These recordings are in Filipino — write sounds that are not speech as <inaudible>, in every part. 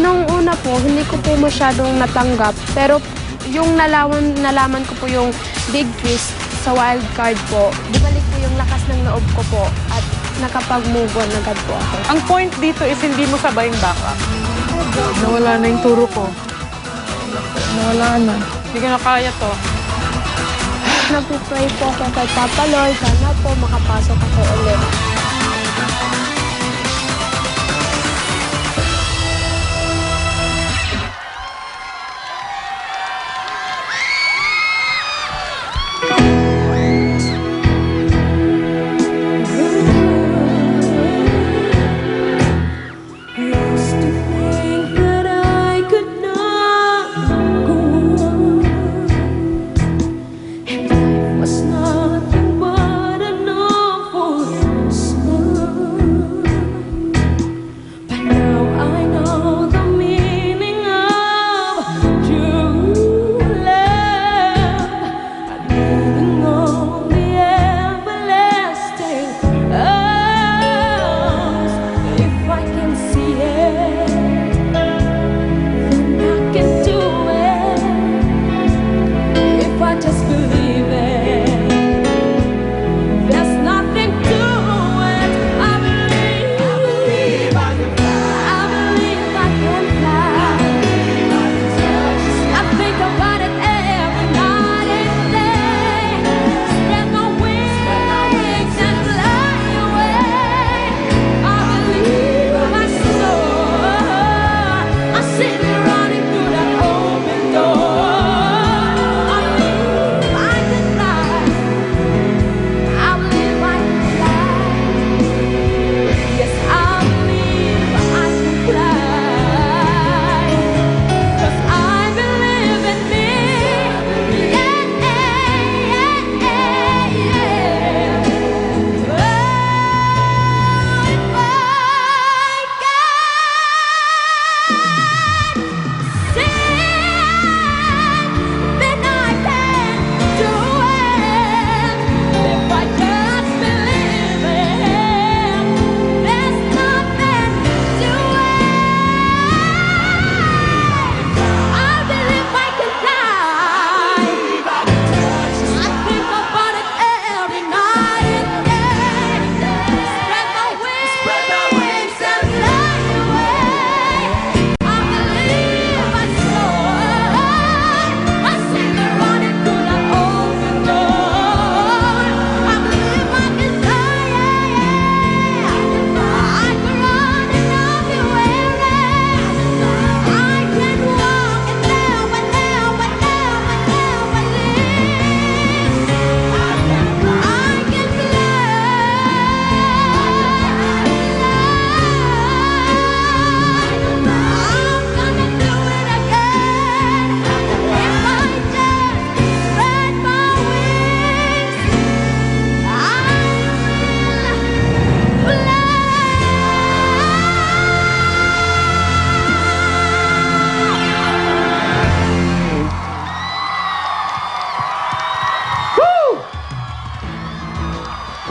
Nung una po, hindi ko po masyadong natanggap. Pero yung nalaman, nalaman ko po yung big twist sa wild card po, bumalik po yung lakas ng loob ko po at nakapag-move on agad po ako. Ang point dito is hindi mo sabay yung backup. Nawala na yung turo ko. Nawala na. Hindi ko na kaya to. Nagpipray po ako kay Papa Lord, sana po makapasok ako ulit.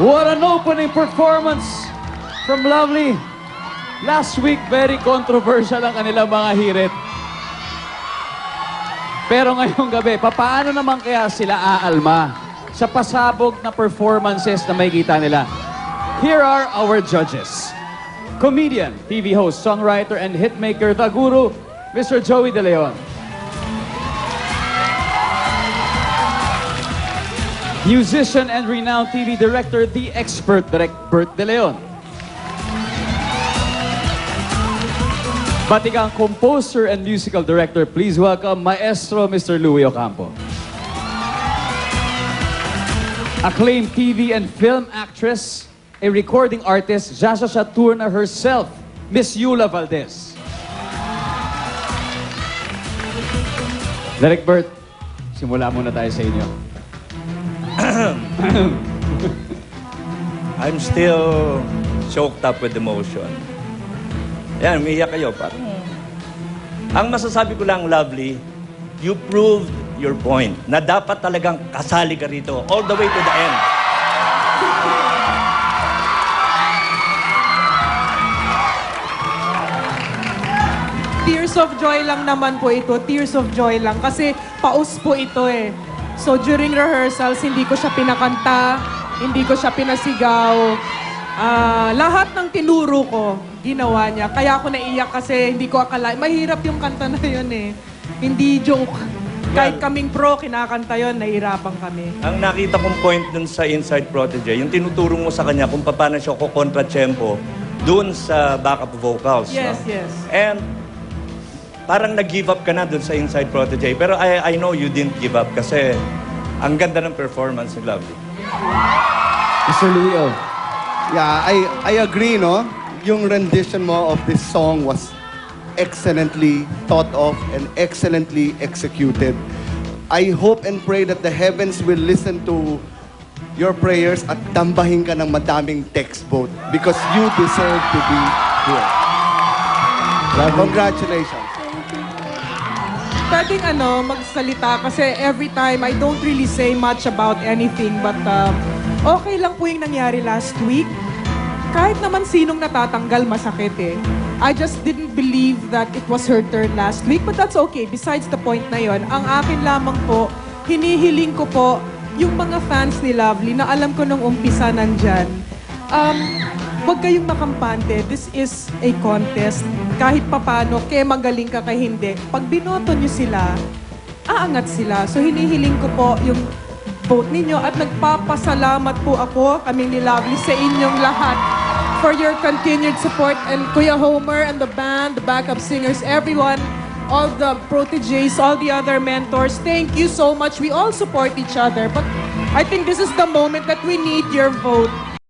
What an opening performance from Lovely. Last week, very controversial ang kanilang mga hirit. Pero ngayong gabi, papaano naman kaya sila aalma sa pasabog na performances na may kita nila? Here are our judges. Comedian, TV host, songwriter, and hitmaker, the guru, Mr. Joey De Leon. Musician and renowned TV director, the expert direct Bert De Leon. Batigang composer and musical director, please welcome Maestro Mr. Louis Ocampo. Acclaimed TV and film actress, a recording artist, Jasha Saturna herself, Miss Yula Valdez. Direct Bert, simula muna tayo sa inyo. <coughs> I'm still choked up with emotion. Yan, umiiyak kayo. Parang, ang masasabi ko lang, lovely, you proved your point na dapat talagang kasali ka rito all the way to the end. Tears of joy lang naman po ito. Tears of joy lang. Kasi paus po ito eh. So during rehearsals, hindi ko siya pinakanta, hindi ko siya pinasigaw. Ah, lahat ng tinuro ko, ginawa niya. Kaya ako naiyak kasi hindi ko akala. Mahirap yung kanta na yun eh. Hindi joke. Kahit kaming pro, kinakanta yun, nahirapan kami. Ang nakita kong point dun sa Inside Protege, yung tinuturo mo sa kanya kung paano siya kukontra-tempo dun sa backup vocals. Yes, no? yes. And parang nag-give up ka na dun sa Inside Protege. Pero I, I know you didn't give up kasi ang ganda ng performance ni Lovely. Mr. Leo. Yeah, I I agree, no? Yung rendition mo of this song was excellently thought of and excellently executed. I hope and pray that the heavens will listen to your prayers at dambahin ka ng madaming text vote because you deserve to be here. Congratulations. Pwedeng ano, magsalita kasi every time I don't really say much about anything but um, okay lang po yung nangyari last week. Kahit naman sinong natatanggal, masakit eh. I just didn't believe that it was her turn last week but that's okay. Besides the point na yon, ang akin lamang po, hinihiling ko po yung mga fans ni Lovely na alam ko nung umpisa nandyan. Um, Huwag kayong makampante. This is a contest. Kahit papano, kaya magaling ka kay hindi. Pag binoto nyo sila, aangat sila. So hinihiling ko po yung vote ninyo at nagpapasalamat po ako, kami ni Lovely, sa inyong lahat for your continued support. And Kuya Homer and the band, the backup singers, everyone, all the proteges, all the other mentors, thank you so much. We all support each other. But I think this is the moment that we need your vote.